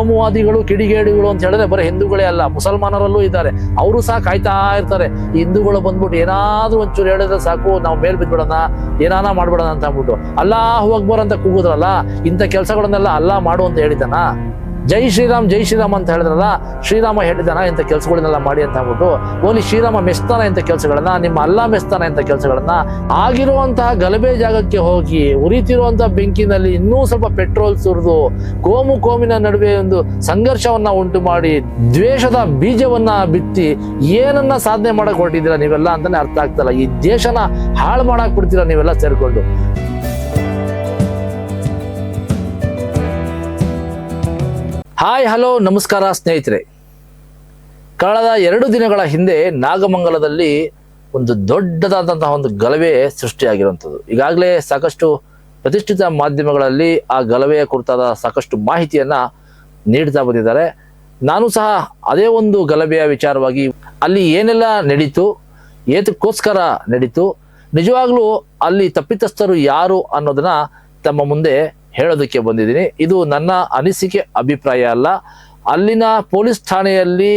ಕೋಮುವಾದಿಗಳು ಕಿಡಿಗೇಡಿಗಳು ಅಂತ ಹೇಳಿದ್ರೆ ಬರೀ ಹಿಂದೂಗಳೇ ಅಲ್ಲ, ಮುಸಲ್ಮಾನರಲ್ಲೂ ಇದ್ದಾರೆ. ಅವರು ಸಹ ಕಾಯ್ತಾ ಇರ್ತಾರೆ. ಹಿಂದೂಗಳು ಬಂದ್ಬಿಟ್ಟು ಏನಾದ್ರೂ ಒಂಚೂರು ಹೇಳಿದ್ರೆ ಸಾಕು, ನಾವು ಮೇಲ್ ಬಿದ್ಬಿಡೋಣ, ಏನಾನ ಮಾಡ್ಬಿಡೋಣ ಅಂತ ಅಂದ್ಬಿಟ್ಟು. ಅಲ್ಲಾಹು ಅಕ್ಬರ್ ಅಂತ ಕೂಗುದ್ರಲ್ಲ, ಇಂಥ ಕೆಲಸಗಳನ್ನೆಲ್ಲ ಅಲ್ಲಾ ಮಾಡು ಅಂತ ಹೇಳಿದಾನ ಜೈ ಶ್ರೀರಾಮ್ ಜೈ ಶ್ರೀರಾಮ್ ಅಂತ ಹೇಳಿದ್ರಲ್ಲ, ಶ್ರೀರಾಮ ಹೇಳಿದಾನ ಇಂಥ ಕೆಲಸಗಳನ್ನೆಲ್ಲ ಮಾಡಿ ಅಂತ ಅಂದ್ಬಿಟ್ಟು ಓಲಿ ಶ್ರೀರಾಮ ಮೆಸ್ತಾನ ಇಂಥ ಕೆಲಸಗಳನ್ನ, ನಿಮ್ಮ ಅಲ್ಲಾ ಮೆಸ್ತಾನ ಇಂಥ ಕೆಲಸಗಳನ್ನ ಆಗಿರುವಂತಹ ಗಲಭೆ ಜಾಗಕ್ಕೆ ಹೋಗಿ, ಉರಿತಿರುವಂತಹ ಬೆಂಕಿನಲ್ಲಿ ಇನ್ನೂ ಸ್ವಲ್ಪ ಪೆಟ್ರೋಲ್ ಸುರಿದು, ಕೋಮು ಕೋಮಿನ ನಡುವೆ ಒಂದು ಸಂಘರ್ಷವನ್ನ ಉಂಟು ಮಾಡಿ, ದ್ವೇಷದ ಬೀಜವನ್ನ ಬಿತ್ತಿ ಏನನ್ನ ಸಾಧನೆ ಮಾಡಕ್ ಹೊರಟಿದ್ದೀರಾ ನೀವೆಲ್ಲ ಅಂತಾನೆ ಅರ್ಥ ಆಗ್ತಲ್ಲ ಈ ದೇಶನ ಹಾಳು ಮಾಡಕ್ ಬಿಡ್ತೀರಾ ನೀವೆಲ್ಲ ಸೇರ್ಕೊಂಡು. ಹಾಯ್, ಹಲೋ, ನಮಸ್ಕಾರ ಸ್ನೇಹಿತರೆ. ಕಳೆದ ಎರಡು ದಿನಗಳ ಹಿಂದೆ ನಾಗಮಂಗಲದಲ್ಲಿ ಒಂದು ದೊಡ್ಡದಾದಂತಹ ಒಂದು ಗಲಭೆ ಸೃಷ್ಟಿಯಾಗಿರುವಂಥದ್ದು. ಈಗಾಗಲೇ ಸಾಕಷ್ಟು ಪ್ರತಿಷ್ಠಿತ ಮಾಧ್ಯಮಗಳಲ್ಲಿ ಆ ಗಲಭೆಯ ಕುರಿತಾದ ಸಾಕಷ್ಟು ಮಾಹಿತಿಯನ್ನು ನೀಡ್ತಾ ಬಂದಿದ್ದಾರೆ. ನಾನು ಸಹ ಅದೇ ಒಂದು ಗಲಭೆಯ ವಿಚಾರವಾಗಿ ಅಲ್ಲಿ ಏನೆಲ್ಲ ನಡೀತು, ಏತಕ್ಕೋಸ್ಕರ ನಡೀತು, ನಿಜವಾಗ್ಲೂ ಅಲ್ಲಿ ತಪ್ಪಿತಸ್ಥರು ಯಾರು ಅನ್ನೋದನ್ನ ತಮ್ಮ ಮುಂದೆ ಹೇಳೋದಕ್ಕೆ ಬಂದಿದ್ದೀನಿ. ಇದು ನನ್ನ ಅನಿಸಿಕೆ, ಅಭಿಪ್ರಾಯ ಅಲ್ಲ. ಅಲ್ಲಿನ ಪೊಲೀಸ್ ಠಾಣೆಯಲ್ಲಿ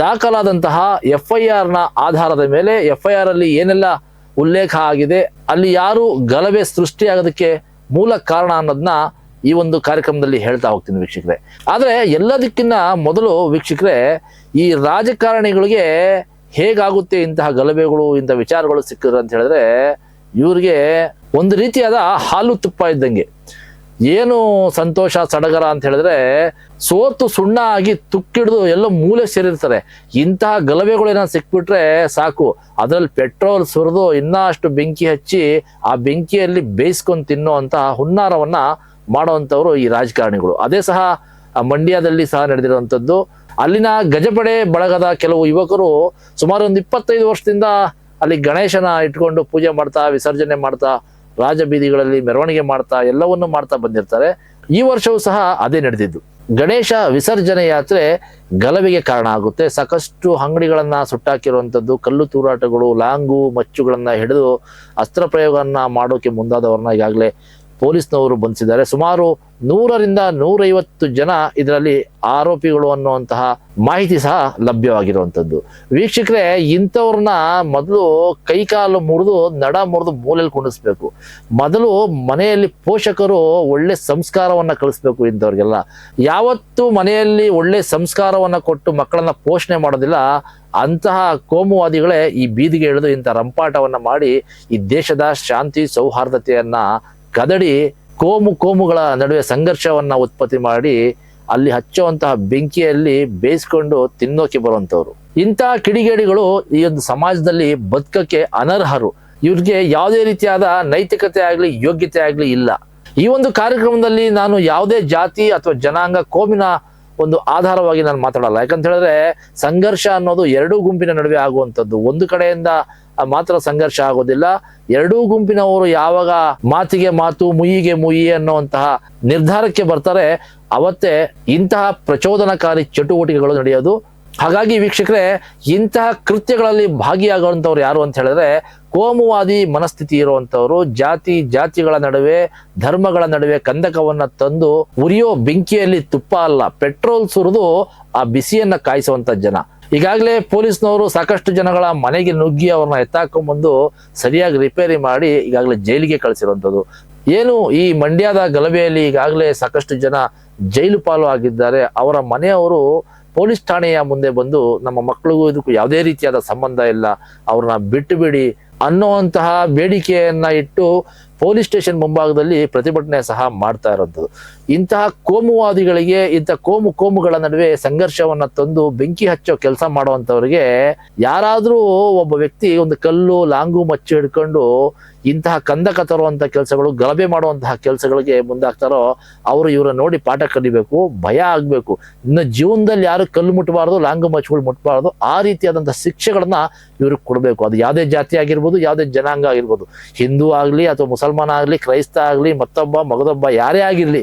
ದಾಖಲಾದಂತಹ ಎಫ್ ಐ ಆರ್ನ ಆಧಾರದ ಮೇಲೆ ಎಫ್ ಐ ಆರ್ ಅಲ್ಲಿ ಏನೆಲ್ಲ ಉಲ್ಲೇಖ ಆಗಿದೆ, ಅಲ್ಲಿ ಯಾರು ಗಲಭೆ ಸೃಷ್ಟಿಯಾಗೋದಕ್ಕೆ ಮೂಲ ಕಾರಣ ಅನ್ನೋದನ್ನ ಈ ಒಂದು ಕಾರ್ಯಕ್ರಮದಲ್ಲಿ ಹೇಳ್ತಾ ಹೋಗ್ತೀನಿ ವೀಕ್ಷಕರೇ. ಆದರೆ ಎಲ್ಲದಕ್ಕಿಂತ ಮೊದಲು ವೀಕ್ಷಕರೇ, ಈ ರಾಜಕಾರಣಿಗಳಿಗೆ ಹೇಗಾಗುತ್ತೆ ಇಂತಹ ಗಲಭೆಗಳು, ಇಂಥ ವಿಚಾರಗಳು ಸಿಕ್ಕಿದ್ರು ಅಂತ ಹೇಳಿದ್ರೆ, ಇವ್ರಿಗೆ ಒಂದು ರೀತಿಯಾದ ಹಾಲು ತುಪ್ಪ ಇದ್ದಂಗೆ. ಏನು ಸಂತೋಷ, ಸಡಗರ ಅಂತ ಹೇಳಿದ್ರೆ ಸೋತು ಸುಣ್ಣ ಆಗಿ ತುಕ್ಕಿಡ್ದು ಎಲ್ಲ ಮೂಲೆ ಸೇರಿರ್ತಾರೆ. ಇಂತಹ ಗಲಭೆಗಳೇನ ಸಿಕ್ಬಿಟ್ರೆ ಸಾಕು. ಅದ್ರಲ್ಲಿ ಪೆಟ್ರೋಲ್ ಸುರಿದು ಇನ್ನಷ್ಟು ಬೆಂಕಿ ಹಚ್ಚಿ ಆ ಬೆಂಕಿಯಲ್ಲಿ ಬೇಯಿಸ್ಕೊಂಡು ತಿನ್ನೋ ಅಂತಹ ಹುನ್ನಾರವನ್ನ ಮಾಡುವಂಥವ್ರು ಈ ರಾಜಕಾರಣಿಗಳು. ಅದೇ ಸಹ ಮಂಡ್ಯದಲ್ಲಿ ಸಹ ನಡೆದಿರುವಂಥದ್ದು. ಅಲ್ಲಿನ ಗಜಪಡೆ ಬಳಗದ ಕೆಲವು ಯುವಕರು ಸುಮಾರು ಒಂದು ಇಪ್ಪತ್ತೈದು ವರ್ಷದಿಂದ ಅಲ್ಲಿ ಗಣೇಶನ ಇಟ್ಕೊಂಡು ಪೂಜೆ ಮಾಡ್ತಾ, ವಿಸರ್ಜನೆ ಮಾಡ್ತಾ ರಾಜ ಬೀದಿಗಳಲ್ಲಿ ಮೆರವಣಿಗೆ ಮಾಡ್ತಾ ಎಲ್ಲವನ್ನು ಮಾಡ್ತಾ ಬಂದಿರ್ತಾರೆ. ಈ ವರ್ಷವೂ ಸಹ ಅದೇ ನಡೆದಿದ್ದು. ಗಣೇಶ ವಿಸರ್ಜನೆ ಯಾತ್ರೆ ಗಲಭೆಗೆ ಕಾರಣ ಆಗುತ್ತೆ. ಸಾಕಷ್ಟು ಅಂಗಡಿಗಳನ್ನ ಸುಟ್ಟಾಕಿರುವಂಥದ್ದು, ಕಲ್ಲು ತೂರಾಟಗಳು, ಲಾಂಗು, ಮಚ್ಚುಗಳನ್ನ ಹಿಡಿದು ಅಸ್ತ್ರ ಪ್ರಯೋಗವನ್ನ ಮಾಡೋಕೆ ಮುಂದಾದವ್ರನ್ನ ಈಗಾಗಲೇ ಪೊಲೀಸ್ನವರು ಬಂಧಿಸಿದ್ದಾರೆ. ಸುಮಾರು ನೂರರಿಂದ ನೂರೈವತ್ತು ಜನ ಇದರಲ್ಲಿ ಆರೋಪಿಗಳು ಅನ್ನುವಂತಹ ಮಾಹಿತಿ ಸಹ ಲಭ್ಯವಾಗಿರುವಂಥದ್ದು. ವೀಕ್ಷಕರೇ, ಇಂಥವ್ರನ್ನ ಮೊದಲು ಕೈಕಾಲು ಮುರಿದು ನಡ ಮುರಿದು ಮೂಲೆಯಲ್ಲಿ ಕುಣಿಸ್ಬೇಕು ಮೊದಲು ಮನೆಯಲ್ಲಿ ಪೋಷಕರು ಒಳ್ಳೆ ಸಂಸ್ಕಾರವನ್ನ ಕಳಿಸ್ಬೇಕು ಇಂಥವ್ರಿಗೆಲ್ಲ. ಯಾವತ್ತು ಮನೆಯಲ್ಲಿ ಒಳ್ಳೆ ಸಂಸ್ಕಾರವನ್ನ ಕೊಟ್ಟು ಮಕ್ಕಳನ್ನ ಪೋಷಣೆ ಮಾಡೋದಿಲ್ಲ. ಅಂತಹ ಕೋಮುವಾದಿಗಳೇ ಈ ಬೀದಿಗೆ ಇಳಿದು ಇಂಥ ರಂಪಾಟವನ್ನ ಮಾಡಿ ಈ ದೇಶದ ಶಾಂತಿ ಸೌಹಾರ್ದತೆಯನ್ನು ಕದಡಿ ಕೋಮು ಕೋಮುಗಳ ನಡುವೆ ಸಂಘರ್ಷವನ್ನ ಉತ್ಪತ್ತಿ ಮಾಡಿ ಅಲ್ಲಿ ಹಚ್ಚುವಂತಹ ಬೆಂಕಿಯಲ್ಲಿ ಬೇಯಿಸ್ಕೊಂಡು ತಿನ್ನೋಕೆ ಬರುವಂತವ್ರು ಇಂತಹ ಕಿಡಿಗೇಡಿಗಳು ಈ ಒಂದು ಸಮಾಜದಲ್ಲಿ ಬದುಕಕ್ಕೆ ಅನರ್ಹರು. ಇವ್ರಿಗೆ ಯಾವುದೇ ರೀತಿಯಾದ ನೈತಿಕತೆ ಆಗಲಿ, ಯೋಗ್ಯತೆ ಆಗಲಿ ಇಲ್ಲ. ಈ ಒಂದು ಕಾರ್ಯಕ್ರಮದಲ್ಲಿ ನಾನು ಯಾವುದೇ ಜಾತಿ ಅಥವಾ ಜನಾಂಗ ಕೋಮಿನ ಒಂದು ಆಧಾರವಾಗಿ ನಾನು ಮಾತಾಡಲ್ಲ. ಯಾಕಂತ ಹೇಳಿದ್ರೆ ಸಂಘರ್ಷ ಅನ್ನೋದು ಎರಡೂ ಗುಂಪಿನ ನಡುವೆ ಆಗುವಂಥದ್ದು. ಒಂದು ಕಡೆಯಿಂದ ಮಾತ್ರ ಸಂಘರ್ಷ ಆಗೋದಿಲ್ಲ. ಎರಡೂ ಗುಂಪಿನವರು ಯಾವಾಗ ಮಾತಿಗೆ ಮಾತು ಮುಯಿಗೆ ಮುಯಿ ಅನ್ನುವಂತಹ ನಿರ್ಧಾರಕ್ಕೆ ಬರ್ತಾರೆ, ಅವತ್ತೇ ಇಂತಹ ಪ್ರಚೋದನಕಾರಿ ಚಟುವಟಿಕೆಗಳು ನಡೆಯೋದು. ಹಾಗಾಗಿ ವೀಕ್ಷಕರೇ, ಇಂತಹ ಕೃತ್ಯಗಳಲ್ಲಿ ಭಾಗಿಯಾಗುವಂಥವ್ರು ಯಾರು ಅಂತ ಹೇಳಿದ್ರೆ, ಕೋಮುವಾದಿ ಮನಸ್ಥಿತಿ ಇರುವಂತವ್ರು ಜಾತಿ, ಜಾತಿಗಳ ನಡುವೆ, ಧರ್ಮಗಳ ನಡುವೆ ಕಂದಕವನ್ನ ತಂದು ಉರಿಯೋ ಬೆಂಕಿಯಲ್ಲಿ ತುಪ್ಪ ಅಲ್ಲ, ಪೆಟ್ರೋಲ್ ಸುರಿದು ಆ ಬಿಸಿಯನ್ನ ಕಾಯಿಸುವಂತ ಜನ. ಈಗಾಗಲೇ ಪೊಲೀಸ್ನವರು ಸಾಕಷ್ಟು ಜನಗಳ ಮನೆಗೆ ನುಗ್ಗಿ ಅವ್ರನ್ನ ಎತ್ತಾಕೊಂಡ್ಬಂದು ಸರಿಯಾಗಿ ರಿಪೇರಿ ಮಾಡಿ ಈಗಾಗಲೇ ಜೈಲಿಗೆ ಕಳಿಸಿರುವಂಥದ್ದು. ಏನು ಈ ಮಂಡ್ಯದ ಗಲಭೆಯಲ್ಲಿ ಈಗಾಗಲೇ ಸಾಕಷ್ಟು ಜನ ಜೈಲು ಪಾಲು ಆಗಿದ್ದಾರೆ. ಅವರ ಮನೆಯವರು ಪೊಲೀಸ್ ಠಾಣೆಯ ಮುಂದೆ ಬಂದು ನಮ್ಮ ಮಕ್ಕಳಿಗೂ ಇದಕ್ಕೂ ಯಾವುದೇ ರೀತಿಯಾದ ಸಂಬಂಧ ಇಲ್ಲ. ಅವ್ರನ್ನ ಬಿಟ್ಟು ಬಿಡಿ ಅನ್ನುವಂತಹ ಬೇಡಿಕೆಯನ್ನ ಇಟ್ಟು ಪೊಲೀಸ್ ಸ್ಟೇಷನ್ ಮುಂಭಾಗದಲ್ಲಿ ಪ್ರತಿಭಟನೆ ಸಹ ಮಾಡ್ತಾ ಇರೋದು. ಇಂತಹ ಕೋಮುವಾದಿಗಳಿಗೆ ಇಂತಹ ಕೋಮು ಕೋಮುಗಳ ನಡುವೆ ಸಂಘರ್ಷವನ್ನ ತಂದು ಬೆಂಕಿ ಹಚ್ಚೋ ಕೆಲಸ ಮಾಡುವಂತವ್ರಿಗೆ ಯಾರಾದ್ರೂ ಒಬ್ಬ ವ್ಯಕ್ತಿ ಒಂದು ಕಲ್ಲು, ಲಾಂಗು ಮಚ್ಚು ಹಿಡ್ಕೊಂಡು ಇಂತಹ ಕಂದಕ ತರುವಂತಹ ಕೆಲಸಗಳು, ಗಲಭೆ ಮಾಡುವಂತಹ ಕೆಲಸಗಳಿಗೆ ಮುಂದಾಗ್ತಾರೋ ಅವರು ಇವರ ನೋಡಿ ಪಾಠ ಕಲಿಬೇಕು, ಭಯ ಆಗ್ಬೇಕು. ಇನ್ನು ಜೀವನದಲ್ಲಿ ಯಾರು ಕಲ್ಲು ಮುಟ್ಟಬಾರ್ದು ಲಾಂಗು ಮಚ್ಚುಗಳು ಮುಟ್ಟಬಾರ್ದು ಆ ರೀತಿಯಾದಂತಹ ಶಿಕ್ಷೆಗಳನ್ನ ಇವ್ರಿಗೆ ಕೊಡಬೇಕು. ಅದು ಯಾವುದೇ ಜಾತಿ ಆಗಿರ್ಬೋದು, ಯಾವುದೇ ಜನಾಂಗ ಆಗಿರ್ಬೋದು. ಹಿಂದೂ ಆಗ್ಲಿ ಅಥವಾ ಮುಸಲ್ಮಾನ ಆಗಲಿ, ಕ್ರೈಸ್ತ ಆಗಲಿ, ಮತ್ತೊಬ್ಬ, ಮಗದೊಬ್ಬ, ಯಾರೇ ಆಗಿರಲಿ,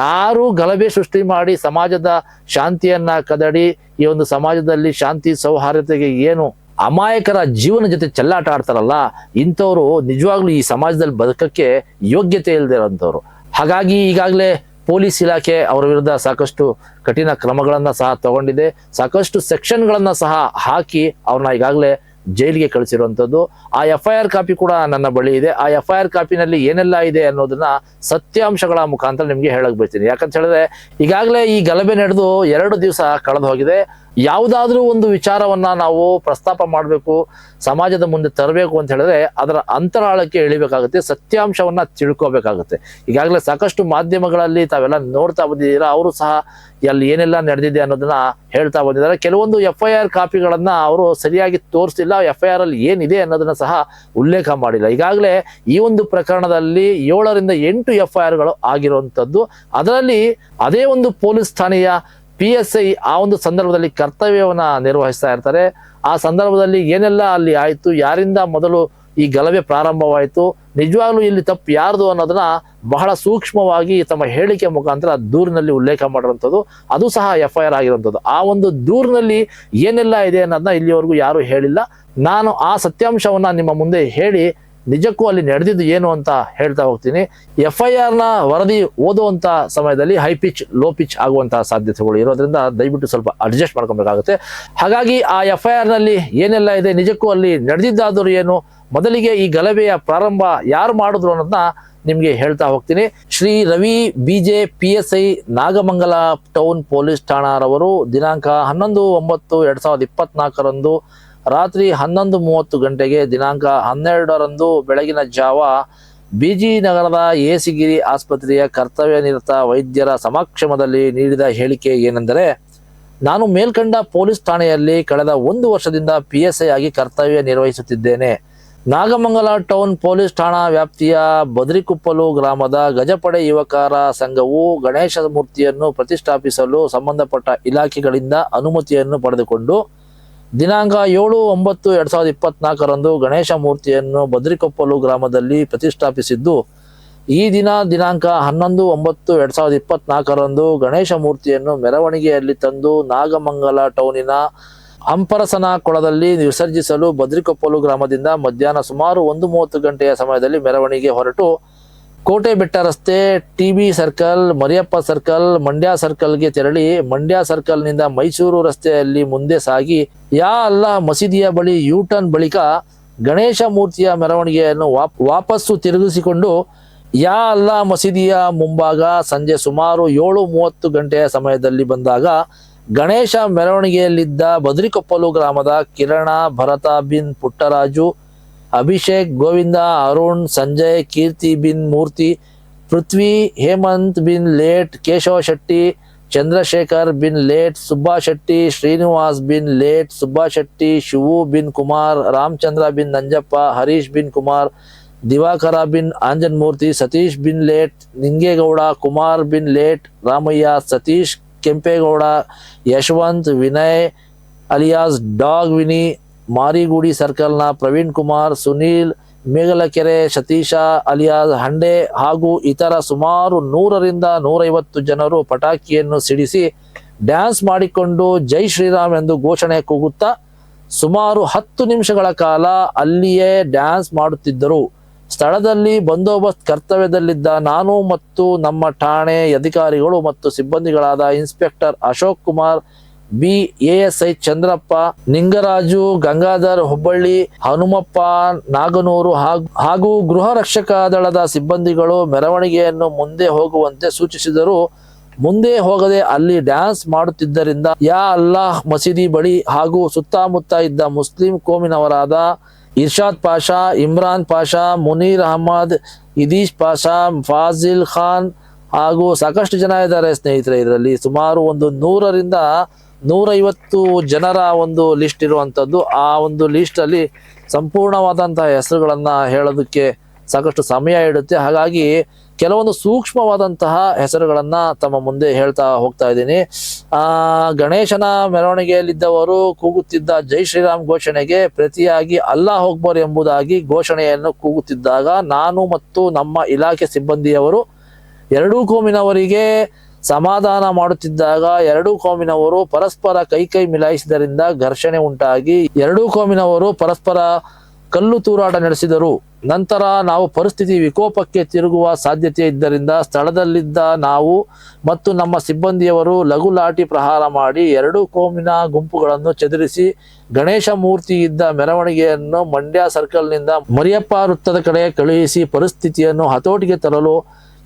ಯಾರು ಗಲಭೆ ಸೃಷ್ಟಿ ಮಾಡಿ ಸಮಾಜದ ಶಾಂತಿಯನ್ನ ಕದಡಿ ಈ ಒಂದು ಸಮಾಜದಲ್ಲಿ ಶಾಂತಿ ಸೌಹಾರ್ದತೆಗೆ ಏನು ಅಮಾಯಕರ ಜೀವನ ಜೊತೆ ಚೆಲ್ಲಾಟ ಆಡ್ತಾರಲ್ಲ, ಇಂಥವ್ರು ನಿಜವಾಗ್ಲೂ ಈ ಸಮಾಜದಲ್ಲಿ ಬದುಕಕ್ಕೆ ಯೋಗ್ಯತೆ ಇಲ್ಲದೆ ಇರೋಂಥವ್ರು. ಹಾಗಾಗಿ ಈಗಾಗಲೇ ಪೊಲೀಸ್ ಇಲಾಖೆ ಅವರ ವಿರುದ್ಧ ಸಾಕಷ್ಟು ಕಠಿಣ ಕ್ರಮಗಳನ್ನು ಸಹ ತಗೊಂಡಿದೆ. ಸಾಕಷ್ಟು ಸೆಕ್ಷನ್ಗಳನ್ನು ಸಹ ಹಾಕಿ ಅವ್ರನ್ನ ಈಗಾಗಲೇ ಜೈಲಿಗೆ ಕಳಿಸಿರುವಂಥದ್ದು. ಆ ಎಫ್ ಐ ಆರ್ ಕಾಪಿ ಕೂಡ ನನ್ನ ಬಳಿ ಇದೆ. ಆ ಎಫ್ ಐ ಆರ್ ಕಾಪಿನಲ್ಲಿ ಏನೆಲ್ಲ ಇದೆ ಅನ್ನೋದನ್ನ ಸತ್ಯಾಂಶಗಳ ಮುಖಾಂತರ ನಿಮಗೆ ಹೇಳಕ್ ಬಯಸ್ತೀನಿ. ಯಾಕಂತ ಹೇಳಿದ್ರೆ ಈಗಾಗಲೇ ಈ ಗಲಭೆ ನಡೆದು ಎರಡು ದಿವಸ ಕಳೆದು ಹೋಗಿದೆ. ಯಾವುದಾದ್ರೂ ಒಂದು ವಿಚಾರವನ್ನ ನಾವು ಪ್ರಸ್ತಾಪ ಮಾಡಬೇಕು, ಸಮಾಜದ ಮುಂದೆ ತರಬೇಕು ಅಂತ ಹೇಳಿದ್ರೆ ಅದರ ಅಂತರಾಳಕ್ಕೆ ಇಳಿಬೇಕಾಗುತ್ತೆ ಸತ್ಯಾಂಶವನ್ನ ತಿಳ್ಕೋಬೇಕಾಗುತ್ತೆ. ಈಗಾಗಲೇ ಸಾಕಷ್ಟು ಮಾಧ್ಯಮಗಳಲ್ಲಿ ತಾವೆಲ್ಲ ನೋಡ್ತಾ ಬಂದಿದ್ದೀರಾ, ಅವರು ಸಹ ಎಲ್ಲಿ ಏನೆಲ್ಲ ನಡೆದಿದೆ ಅನ್ನೋದನ್ನ ಹೇಳ್ತಾ ಬಂದಿದ್ದಾರೆ. ಕೆಲವೊಂದು ಎಫ್ ಐ ಆರ್ ಕಾಪಿಗಳನ್ನ ಅವರು ಸರಿಯಾಗಿ ತೋರಿಸಿಲ್ಲ ಎಫ್ ಐ ಆರ್ ಅಲ್ಲಿ ಏನಿದೆ ಅನ್ನೋದನ್ನ ಸಹ ಉಲ್ಲೇಖ ಮಾಡಿಲ್ಲ. ಈಗಾಗಲೇ ಈ ಒಂದು ಪ್ರಕರಣದಲ್ಲಿ ಏಳರಿಂದ ಎಂಟು ಎಫ್ ಐ ಆರ್ಗಳು ಆಗಿರುವಂಥದ್ದು. ಅದರಲ್ಲಿ ಅದೇ ಒಂದು ಪೊಲೀಸ್ ಠಾಣೆಯ ಪಿ ಎಸ್ ಐ ಆ ಒಂದು ಸಂದರ್ಭದಲ್ಲಿ ಕರ್ತವ್ಯವನ್ನು ನಿರ್ವಹಿಸ್ತಾ ಇರ್ತಾರೆ. ಆ ಸಂದರ್ಭದಲ್ಲಿ ಏನೆಲ್ಲ ಅಲ್ಲಿ ಆಯಿತು, ಯಾರಿಂದ ಮೊದಲು ಈ ಗಲಭೆ ಪ್ರಾರಂಭವಾಯಿತು, ನಿಜವಾಗ್ಲೂ ಇಲ್ಲಿ ತಪ್ಪು ಯಾರ್ದು ಅನ್ನೋದನ್ನ ಬಹಳ ಸೂಕ್ಷ್ಮವಾಗಿ ತಮ್ಮ ಹೇಳಿಕೆ ಮುಖಾಂತರ ದೂರಿನಲ್ಲಿ ಉಲ್ಲೇಖ ಮಾಡಿರುವಂಥದ್ದು. ಅದು ಸಹ ಎಫ್ ಐ ಆರ್ ಆಗಿರುವಂಥದ್ದು. ಆ ಒಂದು ದೂರಿನಲ್ಲಿ ಏನೆಲ್ಲ ಇದೆ ಅನ್ನೋದನ್ನ ಇಲ್ಲಿವರೆಗೂ ಯಾರು ಹೇಳಿಲ್ಲ. ನಾನು ಆ ಸತ್ಯಾಂಶವನ್ನ ನಿಮ್ಮ ಮುಂದೆ ಹೇಳಿ ನಿಜಕ್ಕೂ ಅಲ್ಲಿ ನಡೆದಿದ್ದು ಏನು ಅಂತ ಹೇಳ್ತಾ ಹೋಗ್ತೀನಿ. ಎಫ್ ಐ ಆರ್ನ ವರದಿ ಓದುವಂಥ ಸಮಯದಲ್ಲಿ ಹೈ ಪಿಚ್ ಲೋ ಪಿಚ್ ಆಗುವಂಥ ಸಾಧ್ಯತೆಗಳು ಇರೋದ್ರಿಂದ ದಯವಿಟ್ಟು ಸ್ವಲ್ಪ ಅಡ್ಜಸ್ಟ್ ಮಾಡ್ಕೊಬೇಕಾಗುತ್ತೆ. ಹಾಗಾಗಿ ಆ ಎಫ್ ಐ ಆರ್ನಲ್ಲಿ ಏನೆಲ್ಲ ಇದೆ, ನಿಜಕ್ಕೂ ಅಲ್ಲಿ ನಡೆದಿದ್ದಾದರೂ ಏನು, ಮೊದಲಿಗೆ ಈ ಗಲಭೆಯ ಪ್ರಾರಂಭ ಯಾರು ಮಾಡಿದ್ರು ಅನ್ನೋದನ್ನ ನಿಮಗೆ ಹೇಳ್ತಾ ಹೋಗ್ತೀನಿ. Shri Ravi B J P S I Nagamangala town police ಠಾಣಾರವರು ದಿನಾಂಕ ಹನ್ನೊಂದು ಒಂಬತ್ತು ಎರಡು ಸಾವಿರದ ಇಪ್ಪತ್ನಾಲ್ಕರಂದು ರಾತ್ರಿ ಹನ್ನೊಂದು ಮೂವತ್ತು ಗಂಟೆಗೆ ದಿನಾಂಕ ಹನ್ನೆರಡರಂದು ಬೆಳಗಿನ ಜಾವ ಬಿಜಿ ನಗರದ ಏಸಿಗಿರಿ ಆಸ್ಪತ್ರೆಯ ಕರ್ತವ್ಯ ನಿರತ ವೈದ್ಯರ ಸಮಕ್ಷಮದಲ್ಲಿ ನೀಡಿದ ಹೇಳಿಕೆ ಏನೆಂದರೆ, ನಾನು ಮೇಲ್ಕಂಡ ಪೊಲೀಸ್ ಠಾಣೆಯಲ್ಲಿ ಕಳೆದ ಒಂದು ವರ್ಷದಿಂದ ಪಿ ಎಸ್ ಐ ಆಗಿ ಕರ್ತವ್ಯ ನಿರ್ವಹಿಸುತ್ತಿದ್ದೇನೆ. ನಾಗಮಂಗಲ ಟೌನ್ ಪೊಲೀಸ್ ಠಾಣಾ ವ್ಯಾಪ್ತಿಯ ಬದ್ರಿಕುಪ್ಪಲು ಗ್ರಾಮದ ಗಜಪಡೆ ಯುವಕರ ಸಂಘವು ಗಣೇಶ ಮೂರ್ತಿಯನ್ನು ಪ್ರತಿಷ್ಠಾಪಿಸಲು ಸಂಬಂಧಪಟ್ಟ ಇಲಾಖೆಗಳಿಂದ ಅನುಮತಿಯನ್ನು ಪಡೆದುಕೊಂಡು ದಿನಾಂಕ ಏಳು ಒಂಬತ್ತು ಎರಡ್ ಸಾವಿರದ ಇಪ್ಪತ್ನಾಲ್ಕರಂದು ಗಣೇಶ ಮೂರ್ತಿಯನ್ನು ಬದ್ರಿಕೊಪ್ಪಲು ಗ್ರಾಮದಲ್ಲಿ ಪ್ರತಿಷ್ಠಾಪಿಸಿದ್ದು, ಈ ದಿನ ದಿನಾಂಕ ಹನ್ನೊಂದು ಒಂಬತ್ತು ಎರಡ್ ಸಾವಿರದ ಇಪ್ಪತ್ನಾಲ್ಕರಂದು ಗಣೇಶ ಮೂರ್ತಿಯನ್ನು ಮೆರವಣಿಗೆಯಲ್ಲಿ ತಂದು ನಾಗಮಂಗಲ ಟೌನಿನ ಅಂಪರಸನ ಕೊಳದಲ್ಲಿ ವಿಸರ್ಜಿಸಲು ಬದ್ರಿಕೊಪ್ಪಲು ಗ್ರಾಮದಿಂದ ಮಧ್ಯಾಹ್ನ ಸುಮಾರು ಒಂದು ಮೂವತ್ತು ಗಂಟೆಯ ಸಮಯದಲ್ಲಿ ಮೆರವಣಿಗೆ ಹೊರಟು ಕೋಟೆ ಬೆಟ್ಟ ರಸ್ತೆ, T B circle, Mariyappa circle, Mandya ಸರ್ಕಲ್ಗೆ ತೆರಳಿ ಮಂಡ್ಯ ಸರ್ಕಲ್ನಿಂದ ಮೈಸೂರು ರಸ್ತೆಯಲ್ಲಿ ಮುಂದೆ ಸಾಗಿ, ಯಾ ಅಲ್ಲ ಮಸೀದಿಯ ಬಳಿ ಯೂ ಟರ್ನ್ ಬಳಿಕ ಗಣೇಶ ಮೂರ್ತಿಯ ಮೆರವಣಿಗೆಯನ್ನು ವಾಪ್, ವಾಪಸ್ಸು ತಿರುಗಿಸಿಕೊಂಡು, ಯಾ ಅಲ್ಲ ಮಸೀದಿಯ ಮುಂಭಾಗ ಸಂಜೆ ಸುಮಾರು ಏಳು ಮೂವತ್ತು ಗಂಟೆಯ ಸಮಯದಲ್ಲಿ ಬಂದಾಗ ಗಣೇಶ ಮೆರವಣಿಗೆಯಲ್ಲಿದ್ದ ಬದ್ರಿಕೊಪ್ಪಲು ಗ್ರಾಮದ ಕಿರಣ, ಭರತ, ಬಿನ್ ಪುಟ್ಟರಾಜು ಅಭಿಷೇಕ್ ಗೋವಿಂದ ಅರುಣ್ ಸಂಜಯ್ ಕೀರ್ತಿ ಬಿನ್ ಮೂರ್ತಿ ಪೃಥ್ವಿ Hemant bin late Keshava Shetty Chandrashekhar bin late Subba Shetty Srinivas bin late Subba Shetty Shivu bin Kumar Ramachandra bin Nanjappa Harish bin Kumar Divakara bin ಆಂಜನ್ಮೂರ್ತಿ Satish bin late Ningegowda Kumar bin late Ramaiah Satish Kempegowda Yashwant Vinay alias dog Vini Marigudi ಸರ್ಕಲ್ನ Praveen Kumar, Sunil Megalakere, Satish, alias ಹಂಡೆ ಹಾಗೂ ಇತರ ಸುಮಾರು ನೂರರಿಂದ ನೂರೈವತ್ತು ಜನರು ಪಟಾಕಿಯನ್ನು ಸಿಡಿಸಿ ಡ್ಯಾನ್ಸ್ ಮಾಡಿಕೊಂಡು ಜೈ ಶ್ರೀರಾಮ್ ಎಂದು ಘೋಷಣೆ ಕೂಗುತ್ತಾ ಸುಮಾರು ಹತ್ತು ನಿಮಿಷಗಳ ಕಾಲ ಅಲ್ಲಿಯೇ ಡ್ಯಾನ್ಸ್ ಮಾಡುತ್ತಿದ್ದರು. ಸ್ಥಳದಲ್ಲಿ ಬಂದೋಬಸ್ತ್ ಕರ್ತವ್ಯದಲ್ಲಿದ್ದ ನಾನು ಮತ್ತು ನಮ್ಮ ಠಾಣೆ ಅಧಿಕಾರಿಗಳು ಮತ್ತು ಸಿಬ್ಬಂದಿಗಳಾದ inspector Ashok Kumar B ASI Chandrappa, Ningaraju, Gangadhar Hubballi, Hanumappa, Naganur ಹಾಗೂ- ಗೃಹ ರಕ್ಷಕ ದಳದ ಸಿಬ್ಬಂದಿಗಳು ಮೆರವಣಿಗೆಯನ್ನು ಮುಂದೆ ಹೋಗುವಂತೆ ಸೂಚಿಸಿದರು. ಮುಂದೆ ಹೋಗದೆ ಅಲ್ಲಿ ಡ್ಯಾನ್ಸ್ ಮಾಡುತ್ತಿದ್ದರಿಂದ ಯಾ ಅಲ್ಲಾಹ್ ಮಸೀದಿ ಬಳಿ ಹಾಗೂ ಸುತ್ತಮುತ್ತ ಇದ್ದ ಮುಸ್ಲಿಂ ಕೋಮಿನವರಾದ ಇರ್ಷಾದ್ ಪಾಷಾ, ಇಮ್ರಾನ್ ಪಾಷಾ, ಮುನೀರ್ ಅಹಮದ್, ಇದೀಶ್ ಪಾಷಾ, ಫಾಜಿಲ್ ಖಾನ್ ಹಾಗೂ ಸಾಕಷ್ಟು ಜನ ಇದ್ದಾರೆ ಸ್ನೇಹಿತರೆ. ಇದರಲ್ಲಿ ಸುಮಾರು ಒಂದು ನೂರರಿಂದ ನೂರೈವತ್ತು ಜನರ ಒಂದು ಲಿಸ್ಟ್ ಇರುವಂಥದ್ದು ಆ ಒಂದು ಲಿಸ್ಟ್ ಅಲ್ಲಿ ಸಂಪೂರ್ಣವಾದಂತಹ ಹೆಸರುಗಳನ್ನು ಹೇಳೋದಕ್ಕೆ ಸಾಕಷ್ಟು ಸಮಯ ಇಡುತ್ತೆ. ಹಾಗಾಗಿ ಕೆಲವೊಂದು ಸೂಕ್ಷ್ಮವಾದಂತಹ ಹೆಸರುಗಳನ್ನು ತಮ್ಮ ಮುಂದೆ ಹೇಳ್ತಾ ಹೋಗ್ತಾ ಇದ್ದೀನಿ. ಆ, ಗಣೇಶನ ಮೆರವಣಿಗೆಯಲ್ಲಿದ್ದವರು ಕೂಗುತ್ತಿದ್ದ ಜೈ ಶ್ರೀರಾಮ್ ಘೋಷಣೆಗೆ ಪ್ರತಿಯಾಗಿ ಅಲ್ಲ ಹೋಗ್ಬರ್ ಎಂಬುದಾಗಿ ಘೋಷಣೆಯನ್ನು ಕೂಗುತ್ತಿದ್ದಾಗ ನಾನು ಮತ್ತು ನಮ್ಮ ಇಲಾಖೆ ಸಿಬ್ಬಂದಿಯವರು ಎರಡೂ ಕೋಮಿನವರಿಗೆ ಸಮಾಧಾನ ಮಾಡುತ್ತಿದ್ದಾಗ ಎರಡೂ ಕೋಮಿನವರು ಪರಸ್ಪರ ಕೈಕೈ ಮಿಲಾಯಿಸಿದರಿಂದ ಘರ್ಷಣೆ ಉಂಟಾಗಿ ಎರಡೂ ಕೋಮಿನವರು ಪರಸ್ಪರ ಕಲ್ಲು ತೂರಾಟ ನಡೆಸಿದರು. ನಂತರ ನಾವು ಪರಿಸ್ಥಿತಿ ವಿಕೋಪಕ್ಕೆ ತಿರುಗುವ ಸಾಧ್ಯತೆ ಇದ್ದರಿಂದ ಸ್ಥಳದಲ್ಲಿದ್ದ ನಾವು ಮತ್ತು ನಮ್ಮ ಸಿಬ್ಬಂದಿಯವರು ಲಘು ಲಾಠಿ ಪ್ರಹಾರ ಮಾಡಿ ಎರಡು ಕೋಮಿನ ಗುಂಪುಗಳನ್ನು ಚದುರಿಸಿ ಗಣೇಶ ಮೂರ್ತಿ ಇದ್ದ ಮೆರವಣಿಗೆಯನ್ನು ಮಂಡ್ಯ ಸರ್ಕಲ್ನಿಂದ ಮರಿಯಪ್ಪ ವೃತ್ತದ ಕಡೆ ಕಳುಹಿಸಿ ಪರಿಸ್ಥಿತಿಯನ್ನು ಹತೋಟಿಗೆ ತರಲು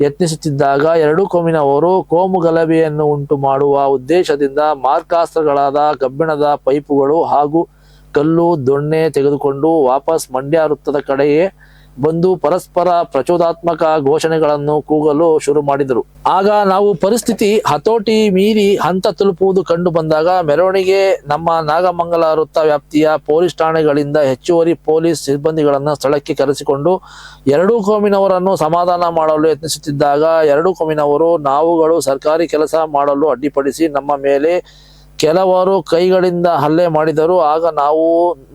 ಯತ್ನಿಸುತ್ತಿದ್ದಾಗ ಎರಡು ಕೋಮಿನವರು ಕೋಮು ಗಲಭೆಯನ್ನು ಉಂಟು ಮಾಡುವ ಉದ್ದೇಶದಿಂದ ಮಾರ್ಕಾಸ್ತ್ರಗಳಾದ ಕಬ್ಬಿಣದ ಪೈಪುಗಳು ಹಾಗೂ ಕಲ್ಲು, ದೊಣ್ಣೆ ತೆಗೆದುಕೊಂಡು ವಾಪಸ್ ಮಂಡ್ಯ ವೃತ್ತದ ಕಡೆಯೇ ಬಂದು ಪರಸ್ಪರ ಪ್ರಚೋದಾತ್ಮಕ ಘೋಷಣೆಗಳನ್ನು ಕೂಗಲು ಶುರು ಮಾಡಿದರು. ಆಗ ನಾವು ಪರಿಸ್ಥಿತಿ ಹತೋಟಿ ಮೀರಿ ಹಂತ ತಲುಪುವುದು ಕಂಡು ಬಂದಾಗ ಮೆರವಣಿಗೆ ನಮ್ಮ ನಾಗಮಂಗಲ ವೃತ್ತ ವ್ಯಾಪ್ತಿಯ ಪೊಲೀಸ್ ಠಾಣೆಗಳಿಂದ ಹೆಚ್ಚುವರಿ ಪೊಲೀಸ್ ಸಿಬ್ಬಂದಿಗಳನ್ನು ಸ್ಥಳಕ್ಕೆ ಕರೆಸಿಕೊಂಡು ಎರಡೂ ಕೋಮಿನವರನ್ನು ಸಮಾಧಾನ ಮಾಡಲು ಯತ್ನಿಸುತ್ತಿದ್ದಾಗ ಎರಡೂ ಕೋಮಿನವರು ನಾವುಗಳು ಸರ್ಕಾರಿ ಕೆಲಸ ಮಾಡಲು ಅಡ್ಡಿಪಡಿಸಿ ನಮ್ಮ ಮೇಲೆ ಕೆಲವರು ಕೈಗಳಿಂದ ಹಲ್ಲೆ ಮಾಡಿದರು. ಆಗ ನಾವು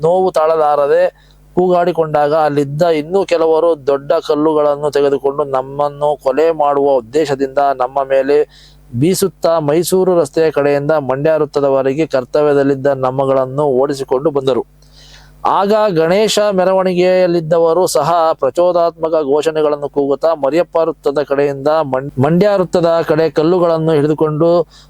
ನೋವು ತಾಳಲಾರದೆ ಕೂಗಾಡಿಕೊಂಡಾಗ ಅಲ್ಲಿದ್ದ ಇನ್ನೂ ಕೆಲವರು ದೊಡ್ಡ ಕಲ್ಲುಗಳನ್ನು ತೆಗೆದುಕೊಂಡು ನಮ್ಮನ್ನು ಕೊಲೆ ಮಾಡುವ ಉದ್ದೇಶದಿಂದ ನಮ್ಮ ಮೇಲೆ ಬೀಸುತ್ತಾ ಮೈಸೂರು ರಸ್ತೆಯ ಕಡೆಯಿಂದ ಮಂಡ್ಯ ವೃತ್ತದವರೆಗೆ ಕರ್ತವ್ಯದಲ್ಲಿದ್ದ ನಮ್ಮಗಳನ್ನು ಓಡಿಸಿಕೊಂಡು ಬಂದರು. ಆಗ ಗಣೇಶ ಮೆರವಣಿಗೆಯಲ್ಲಿದ್ದವರು ಸಹ ಪ್ರಚೋದಾತ್ಮಕ ಘೋಷಣೆಗಳನ್ನು ಕೂಗುತ್ತಾ ಮರಿಯಪ್ಪ ವೃತ್ತದ ಕಡೆಯಿಂದ ಮಂಡ್ಯ ವೃತ್ತದ ಕಡೆ ಕಲ್ಲುಗಳನ್ನು ಹಿಡಿದುಕೊಂಡು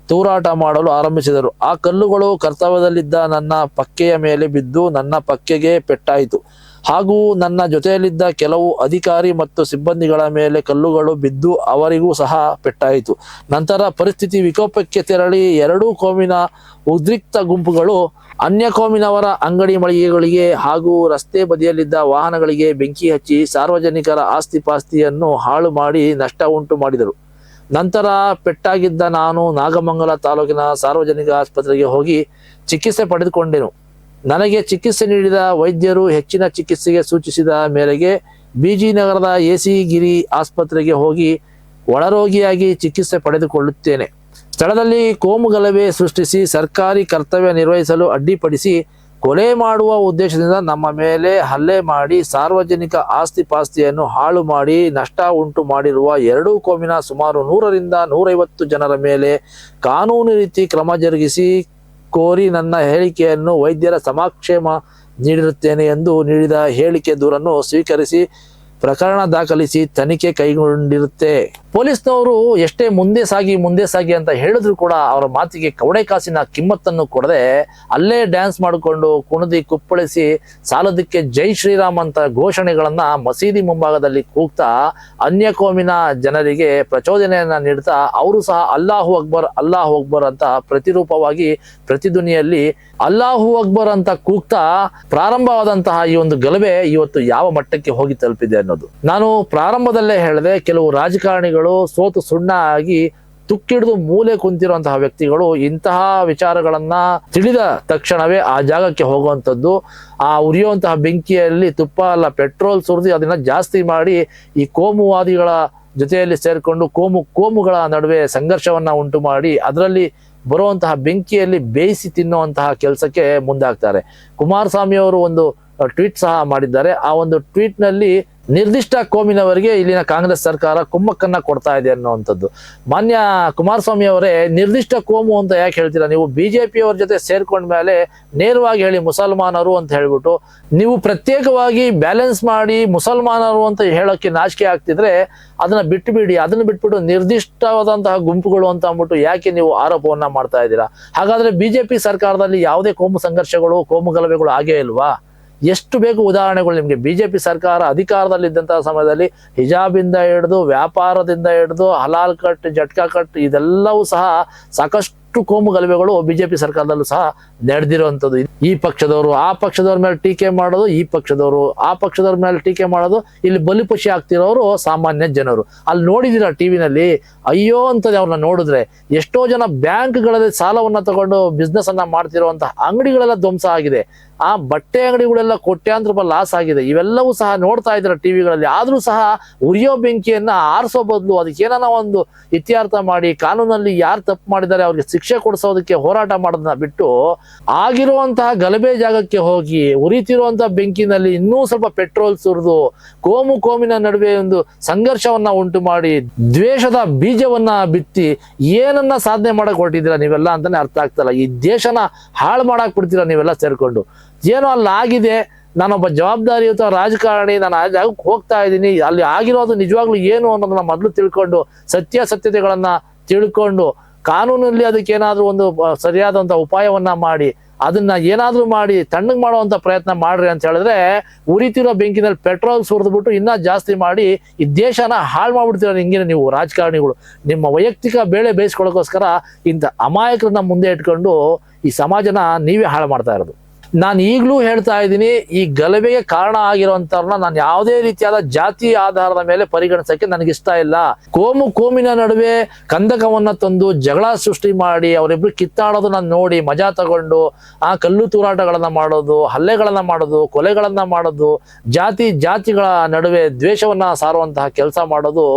ತೂರಾಟ ಮಾಡಲು ಆರಂಭಿಸಿದರು. ಆ ಕಲ್ಲುಗಳು ಕರ್ತವ್ಯದಲ್ಲಿದ್ದ ನನ್ನ ಪಕ್ಕೆಯ ಮೇಲೆ ಬಿದ್ದು ನನ್ನ ಪಕ್ಕೆಗೆ ಪೆಟ್ಟಾಯಿತು. ಹಾಗೂ ನನ್ನ ಜೊತೆಯಲ್ಲಿದ್ದ ಕೆಲವು ಅಧಿಕಾರಿ ಮತ್ತು ಸಿಬ್ಬಂದಿಗಳ ಮೇಲೆ ಕಲ್ಲುಗಳು ಬಿದ್ದು ಅವರಿಗೂ ಸಹ ಪೆಟ್ಟಾಯಿತು. ನಂತರ ಪರಿಸ್ಥಿತಿ ವಿಕೋಪಕ್ಕೆ ತೆರಳಿ ಎರಡೂ ಕೋಮಿನ ಉದ್ರಿಕ್ತ ಗುಂಪುಗಳು ಅನ್ಯ ಕೋಮಿನವರ ಅಂಗಡಿ ಮಳಿಗೆಗಳಿಗೆ ಹಾಗೂ ರಸ್ತೆ ಬದಿಯಲ್ಲಿದ್ದ ವಾಹನಗಳಿಗೆ ಬೆಂಕಿ ಹಚ್ಚಿ ಸಾರ್ವಜನಿಕರ ಆಸ್ತಿ ಪಾಸ್ತಿಯನ್ನು ಹಾಳು ಮಾಡಿ ನಷ್ಟ ಉಂಟು ಮಾಡಿದರು. ನಂತರ ಪೆಟ್ಟಾಗಿದ್ದ ನಾನು ನಾಗಮಂಗಲ ತಾಲೂಕಿನ ಸಾರ್ವಜನಿಕ ಆಸ್ಪತ್ರೆಗೆ ಹೋಗಿ ಚಿಕಿತ್ಸೆ ಪಡೆದುಕೊಂಡೆನು. ನನಗೆ ಚಿಕಿತ್ಸೆ ನೀಡಿದ ವೈದ್ಯರು ಹೆಚ್ಚಿನ ಚಿಕಿತ್ಸೆಗೆ ಸೂಚಿಸಿದ ಮೇರೆಗೆ ಬಿಜಿನಗರದ ಎಸಿ ಗಿರಿ ಆಸ್ಪತ್ರೆಗೆ ಹೋಗಿ ಒಳರೋಗಿಯಾಗಿ ಚಿಕಿತ್ಸೆ ಪಡೆದುಕೊಳ್ಳುತ್ತೇನೆ. ಸ್ಥಳದಲ್ಲಿ ಕೋಮು ಗಲಭೆ ಸೃಷ್ಟಿಸಿ ಸರ್ಕಾರಿ ಕರ್ತವ್ಯ ನಿರ್ವಹಿಸಲು ಅಡ್ಡಿಪಡಿಸಿ ಕೊಲೆ ಮಾಡುವ ಉದ್ದೇಶದಿಂದ ನಮ್ಮ ಮೇಲೆ ಹಲ್ಲೆ ಮಾಡಿ ಸಾರ್ವಜನಿಕ ಆಸ್ತಿ ಪಾಸ್ತಿಯನ್ನು ಹಾಳು ಮಾಡಿ ನಷ್ಟ ಉಂಟು ಮಾಡಿರುವ ಎರಡೂ ಕೋಮಿನ ಸುಮಾರು ನೂರರಿಂದ ನೂರೈವತ್ತು ಜನರ ಮೇಲೆ ಕಾನೂನು ರೀತಿ ಕ್ರಮ ಜರುಗಿಸಿ ಕೋರಿ ನನ್ನ ಹೇಳಿಕೆಯನ್ನು ವೈದ್ಯರ ಸಮಕ್ಷೇಮ ನೀಡಿರುತ್ತೇನೆ ಎಂದು ನೀಡಿದ ಹೇಳಿಕೆ ದೂರನ್ನು ಸ್ವೀಕರಿಸಿ ಪ್ರಕರಣ ದಾಖಲಿಸಿ ತನಿಖೆ ಕೈಗೊಂಡಿರುತ್ತೆ. ಪೊಲೀಸ್ನವರು ಎಷ್ಟೇ ಮುಂದೆ ಸಾಗಿ ಮುಂದೆ ಸಾಗಿ ಅಂತ ಹೇಳಿದ್ರು ಕೂಡ ಅವರ ಮಾತಿಗೆ ಕವಡೆ ಕಾಸಿನ ಕಿಮ್ಮತ್ತನ್ನು ಕೊಡದೆ ಅಲ್ಲೇ ಡ್ಯಾನ್ಸ್ ಮಾಡಿಕೊಂಡು ಕುಣಿದಿ ಕುಪ್ಪಳಿಸಿ ಸಾಲದಕ್ಕೆ ಜೈ ಶ್ರೀರಾಮ್ ಅಂತ ಘೋಷಣೆಗಳನ್ನ ಮಸೀದಿ ಮುಂಭಾಗದಲ್ಲಿ ಕೂಗ್ತಾ ಅನ್ಯ ಕೋಮಿನ ಜನರಿಗೆ ಪ್ರಚೋದನೆಯನ್ನ ನೀಡ್ತಾ ಅವರು ಸಹ ಅಲ್ಲಾಹು ಅಕ್ಬರ್ ಅಲ್ಲಾಹು ಅಕ್ಬರ್ ಅಂತ ಪ್ರತಿರೂಪವಾಗಿ ಪ್ರತಿಧ್ವನಿಯಲ್ಲಿ ಅಲ್ಲಾಹು ಅಕ್ಬರ್ ಅಂತ ಕೂಗ್ತಾ ಪ್ರಾರಂಭವಾದಂತಹ ಈ ಒಂದು ಗಲಭೆ ಇವತ್ತು ಯಾವ ಮಟ್ಟಕ್ಕೆ ಹೋಗಿ ತಲುಪಿದೆ ಅನ್ನೋದು. ನಾನು ಪ್ರಾರಂಭದಲ್ಲೇ ಹೇಳಿದೆ, ಕೆಲವು ರಾಜಕಾರಣಿಗಳು ಸೋತು ಸುಣ್ಣ ಆಗಿ ತುಕ್ಕಿಡಿದು ಮೂಲೆ ಕುಂತಿರುವಂತಹ ವ್ಯಕ್ತಿಗಳು ಇಂತಹ ವಿಚಾರಗಳನ್ನ ತಿಳಿದ ತಕ್ಷಣವೇ ಆ ಜಾಗಕ್ಕೆ ಹೋಗುವಂಥದ್ದು, ಆ ಉರಿಯುವಂತಹ ಬೆಂಕಿಯಲ್ಲಿ ತುಪ್ಪ ಅಲ್ಲ, ಪೆಟ್ರೋಲ್ ಸುರಿದು ಅದನ್ನ ಜಾಸ್ತಿ ಮಾಡಿ ಈ ಕೋಮುವಾದಿಗಳ ಜೊತೆಯಲ್ಲಿ ಸೇರಿಕೊಂಡು ಕೋಮು, ಕೋಮುಗಳ ನಡುವೆ ಸಂಘರ್ಷವನ್ನ ಉಂಟು ಮಾಡಿ ಅದರಲ್ಲಿ ಬರುವಂತಹ ಬೆಂಕಿಯಲ್ಲಿ ಬೇಯಿಸಿ ತಿನ್ನುವಂತಹ ಕೆಲಸಕ್ಕೆ ಮುಂದಾಗ್ತಾರೆ. ಕುಮಾರಸ್ವಾಮಿಯವರು ಒಂದು ಟ್ವೀಟ್ ಸಹ ಮಾಡಿದ್ದಾರೆ. ಆ ಒಂದು ಟ್ವೀಟ್ನಲ್ಲಿ ನಿರ್ದಿಷ್ಟ ಕೋಮಿನವರಿಗೆ ಇಲ್ಲಿನ ಕಾಂಗ್ರೆಸ್ ಸರ್ಕಾರ ಕುಮ್ಮಕ್ಕನ್ನ ಕೊಡ್ತಾ ಇದೆ ಅನ್ನುವಂಥದ್ದು. ಮಾನ್ಯ ಕುಮಾರಸ್ವಾಮಿ ಅವರೇ, ನಿರ್ದಿಷ್ಟ ಕೋಮು ಅಂತ ಯಾಕೆ ಹೇಳ್ತೀರಾ? ನೀವು ಬಿಜೆಪಿ ಅವ್ರ ಜೊತೆ ಸೇರ್ಕೊಂಡ ಮೇಲೆ ನೇರವಾಗಿ ಹೇಳಿ ಮುಸಲ್ಮಾನರು ಅಂತ ಹೇಳ್ಬಿಟ್ಟು, ನೀವು ಪ್ರತ್ಯೇಕವಾಗಿ ಬ್ಯಾಲೆನ್ಸ್ ಮಾಡಿ ಮುಸಲ್ಮಾನರು ಅಂತ ಹೇಳೋಕ್ಕೆ ನಾಚಿಕೆ ಆಗ್ತಿದ್ರೆ ಅದನ್ನ ಬಿಟ್ಟು ಬಿಡಿ ಅದನ್ನ ಬಿಟ್ಬಿಟ್ಟು ನಿರ್ದಿಷ್ಟವಾದಂತಹ ಗುಂಪುಗಳು ಅಂತ ಅಂದ್ಬಿಟ್ಟು ಯಾಕೆ ನೀವು ಆರೋಪವನ್ನ ಮಾಡ್ತಾ ಇದ್ದೀರಾ? ಹಾಗಾದ್ರೆ ಬಿಜೆಪಿ ಸರ್ಕಾರದಲ್ಲಿ ಯಾವುದೇ ಕೋಮು ಸಂಘರ್ಷಗಳು, ಕೋಮು ಗಲಭೆಗಳು ಆಗೇ ಇಲ್ವಾ? ಎಷ್ಟು ಬೇಕು ಉದಾಹರಣೆಗಳು ನಿಮಗೆ? ಬಿ ಜೆ ಪಿ ಸರ್ಕಾರ ಅಧಿಕಾರದಲ್ಲಿದ್ದಂತಹ ಸಮಯದಲ್ಲಿ ಹಿಜಾಬಿಂದ ಹಿಡಿದು, ವ್ಯಾಪಾರದಿಂದ ಹಿಡಿದು, ಹಲಾಲ್ ಕಟ್, ಜಟ್ಕಾ ಕಟ್, ಇದೆಲ್ಲವೂ ಸಹ ಸಾಕಷ್ಟು ಕೋಮು ಗಲಭೆಗಳು ಬಿಜೆಪಿ ಸರ್ಕಾರದಲ್ಲೂ ಸಹ ನಡೆದಿರುವಂಥದ್ದು. ಈ ಪಕ್ಷದವರು, ಆ ಪಕ್ಷದವ್ರ ಮೇಲೆ ಟೀಕೆ ಮಾಡೋದು, ಈ ಪಕ್ಷದವರು, ಆ ಪಕ್ಷದವ್ರ ಮೇಲೆ ಟೀಕೆ ಮಾಡೋದು, ಇಲ್ಲಿ ಬಲಿಪಶಿ ಆಗ್ತಿರೋರು ಸಾಮಾನ್ಯ ಜನರು. ಅಲ್ಲಿ ನೋಡಿದಿರ ಟಿವಿನಲ್ಲಿ ಅಯ್ಯೋ ಅಂತ ಅವ್ರನ್ನ ನೋಡಿದ್ರೆ, ಎಷ್ಟೋ ಜನ ಬ್ಯಾಂಕ್ಗಳಲ್ಲಿ ಸಾಲವನ್ನ ತಗೊಂಡು ಬಿಸ್ನೆಸ್ ಅನ್ನ ಮಾಡ್ತಿರುವಂತಹ ಅಂಗಡಿಗಳೆಲ್ಲ ಧ್ವಂಸ ಆಗಿದೆ. ಆ ಬಟ್ಟೆ ಅಂಗಡಿಗಳೆಲ್ಲ ಕೋಟ್ಯಾಂತರ ರೂಪಾಯಿ ಲಾಸ್ ಆಗಿದೆ. ಇವೆಲ್ಲವೂ ಸಹ ನೋಡ್ತಾ ಇದ್ದಾರೆ ಟಿವಿಗಳಲ್ಲಿ ಆದ್ರೂ ಸಹ ಉರಿಯೋ ಬೆಂಕಿಯನ್ನ ಆರಿಸೋ ಬದಲು ಅದಕ್ಕೆ ಏನಾನ ಒಂದು ಇತ್ಯಾರ್ಥ ಮಾಡಿ, ಕಾನೂನಲ್ಲಿ ಯಾರು ತಪ್ಪು ಮಾಡಿದ್ದಾರೆ ಅವ್ರಿಗೆ ಶಿಕ್ಷೆ ಕೊಡಿಸೋದಕ್ಕೆ ಹೋರಾಟ ಮಾಡೋದನ್ನ ಬಿಟ್ಟು ಆಗಿರುವಂತಹ ಗಲಭೆ ಜಾಗಕ್ಕೆ ಹೋಗಿ ಉರಿತಿರುವಂತಹ ಬೆಂಕಿನಲ್ಲಿ ಇನ್ನೂ ಸ್ವಲ್ಪ ಪೆಟ್ರೋಲ್ ಸುರಿದು ಕೋಮು ಕೋಮಿನ ನಡುವೆ ಒಂದು ಸಂಘರ್ಷವನ್ನ ಉಂಟು ಮಾಡಿ ದ್ವೇಷದ ಬೀಜವನ್ನ ಬಿತ್ತಿ ಏನನ್ನ ಸಾಧನೆ ಮಾಡಕ್ ಹೊರಟಿದ್ದೀರಾ ನೀವೆಲ್ಲ ಅಂತಾನೆ ಅರ್ಥ ಆಗ್ತಲ್ಲ. ಈ ದೇಶನ ಹಾಳು ಮಾಡಕ್ ಬಿಡ್ತೀರಾ ನೀವೆಲ್ಲ ಸೇರ್ಕೊಂಡು. ಏನೋ ಅಲ್ಲಿ ಆಗಿದೆ, ನಾನೊಬ್ಬ ಜವಾಬ್ದಾರಿಯುತ ರಾಜಕಾರಣಿ, ನಾನು ಆ ಜಾಗಕ್ಕೆ ಹೋಗ್ತಾ ಇದ್ದೀನಿ, ಅಲ್ಲಿ ಆಗಿರೋದು ನಿಜವಾಗ್ಲೂ ಏನು ಅನ್ನೋದನ್ನ ಮೊದಲು ತಿಳ್ಕೊಂಡು ಸತ್ಯಾಸತ್ಯತೆಗಳನ್ನ ತಿಳ್ಕೊಂಡು ಕಾನೂನಲ್ಲಿ ಅದಕ್ಕೆ ಏನಾದ್ರೂ ಒಂದು ಸರಿಯಾದಂಥ ಉಪಾಯವನ್ನ ಮಾಡಿ, ಅದನ್ನ ಏನಾದರೂ ಮಾಡಿ, ತಣ್ಣಗೆ ಮಾಡುವಂತ ಪ್ರಯತ್ನ ಮಾಡ್ರಿ ಅಂತ ಹೇಳಿದ್ರೆ, ಉರಿತಿರೋ ಬೆಂಕಿನಲ್ಲಿ ಪೆಟ್ರೋಲ್ ಸುರಿದ್ಬಿಟ್ಟು ಇನ್ನ ಜಾಸ್ತಿ ಮಾಡಿ, ಈ ದೇಶನ ಹಾಳು ಮಾಡ್ಬಿಡ್ತೀರ ಹಿಂಗಿನ ನೀವು ರಾಜಕಾರಣಿಗಳು. ನಿಮ್ಮ ವೈಯಕ್ತಿಕ ಬೇಳೆ ಬೇಯಿಸ್ಕೊಳ್ಳೋಕ್ಕೋಸ್ಕರ ಇಂಥ ಅಮಾಯಕರನ್ನ ಮುಂದೆ ಇಟ್ಕೊಂಡು ಈ ಸಮಾಜನ ನೀವೇ ಹಾಳು ಮಾಡ್ತಾ ಇರೋದು. ನಾನು ಈಗಲೂ ಹೇಳ್ತಾ ಇದ್ದೀನಿ, ಈ ಗಲಭೆಗೆ ಕಾರಣ ಆಗಿರುವಂತವ್ರನ್ನ ನಾನು ಯಾವುದೇ ರೀತಿಯಾದ ಜಾತಿ ಆಧಾರದ ಮೇಲೆ ಪರಿಗಣಿಸಕ್ಕೆ ನನಗೆ ಇಷ್ಟ ಇಲ್ಲ. ಕೋಮು ಕೋಮಿನ ನಡುವೆ ಕಂದಕವನ್ನ ತಂದು ಜಗಳ ಸೃಷ್ಟಿ ಮಾಡಿ, ಅವರಿಬ್ರು ಕಿತ್ತಾಡೋದು ನಾನು ನೋಡಿ ಮಜಾ ತಗೊಂಡು, ಆ ಕಲ್ಲು ತೂರಾಟಗಳನ್ನ ಮಾಡೋದು, ಹಲ್ಲೆಗಳನ್ನ ಮಾಡೋದು, ಕೊಲೆಗಳನ್ನ ಮಾಡೋದು, ಜಾತಿ ಜಾತಿಗಳ ನಡುವೆ ದ್ವೇಷವನ್ನ ಸಾರುವಂತಹ ಕೆಲಸ ಮಾಡೋದು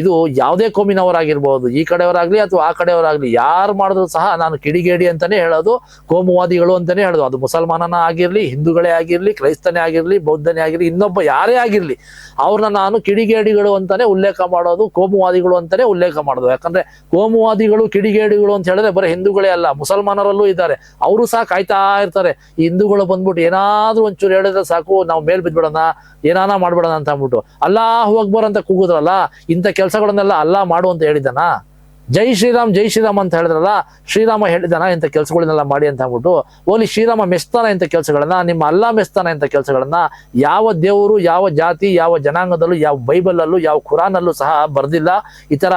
ಇದು ಯಾವುದೇ ಕೋಮಿನವರಾಗಿರ್ಬೋದು. ಈ ಕಡೆಯವರಾಗ್ಲಿ ಅಥವಾ ಆ ಕಡೆಯವರಾಗ್ಲಿ, ಯಾರು ಮಾಡಿದ್ರು ಸಹ ನಾನು ಕಿಡಿಗೇಡಿ ಅಂತಾನೆ ಹೇಳೋದು, ಕೋಮುವಾದಿಗಳು ಅಂತಾನೆ ಹೇಳೋದು. ಅದು ಮುಸಲ್ಮಾನನ ಆಗಿರ್ಲಿ, ಹಿಂದೂಗಳೇ ಆಗಿರ್ಲಿ, ಕ್ರೈಸ್ತನೇ ಆಗಿರ್ಲಿ, ಬೌದ್ಧನೇ ಆಗಿರಲಿ, ಇನ್ನೊಬ್ಬ ಯಾರೇ ಆಗಿರ್ಲಿ, ಅವ್ರನ್ನ ನಾನು ಕಿಡಿಗೇಡಿಗಳು ಅಂತಾನೆ ಉಲ್ಲೇಖ ಮಾಡೋದು, ಕೋಮುವಾದಿಗಳು ಅಂತಾನೆ ಉಲ್ಲೇಖ ಮಾಡೋದು. ಯಾಕಂದ್ರೆ ಕೋಮುವಾದಿಗಳು, ಕಿಡಿಗೇಡಿಗಳು ಅಂತ ಹೇಳಿದ್ರೆ ಬರೀ ಹಿಂದೂಗಳೇ ಅಲ್ಲ, ಮುಸಲ್ಮಾನರಲ್ಲೂ ಇದ್ದಾರೆ. ಅವರು ಸಹ ಕಾಯ್ತಾ ಇರ್ತಾರೆ. ಈ ಹಿಂದೂಗಳು ಬಂದ್ಬಿಟ್ಟು ಏನಾದ್ರೂ ಒಂಚೂರು ಹೇಳಿದ್ರೆ ಸಾಕು, ನಾವು ಮೇಲ್ ಬಿದ್ಬಿಡೋಣ, ಏನಾನ ಮಾಡ್ಬಿಡೋಣ ಅಂತ ಅಂದ್ಬಿಟ್ಟು. ಅಲ್ಲಾ ಅಕ್ಬರ್ ಅಂತ ಕೂಗುದ್ರಲ್ಲ, ಇಂಥ ಕೆಲಸಗಳನ್ನೆಲ್ಲ ಅಲ್ಲಾ ಮಾಡು ಅಂತ ಹೇಳಿದಾನ ಜೈ ಶ್ರೀರಾಮ್ ಜೈ ಶ್ರೀರಾಮ್ ಅಂತ ಹೇಳಿದ್ರಲ್ಲ, ಶ್ರೀರಾಮ ಹೇಳಿದಾನ ಇಂಥ ಕೆಲಸಗಳನ್ನೆಲ್ಲ ಮಾಡಿ ಅಂತ ಅಂದ್ಬಿಟ್ಟು, ಓಲಿ ಶ್ರೀರಾಮ ಮೆಸ್ತಾನ ಇಂಥ ಕೆಲಸಗಳನ್ನ, ನಿಮ್ಮ ಅಲ್ಲ ಮೆಸ್ತಾನ ಇಂಥ ಕೆಲಸಗಳನ್ನ ಯಾವ ದೇವರು, ಯಾವ ಜಾತಿ, ಯಾವ ಜನಾಂಗದಲ್ಲೂ, ಯಾವ ಬೈಬಲಲ್ಲೂ, ಯಾವ ಖುರಾನಲ್ಲೂ ಸಹ ಬರೆದಿಲ್ಲ. ಈ ಥರ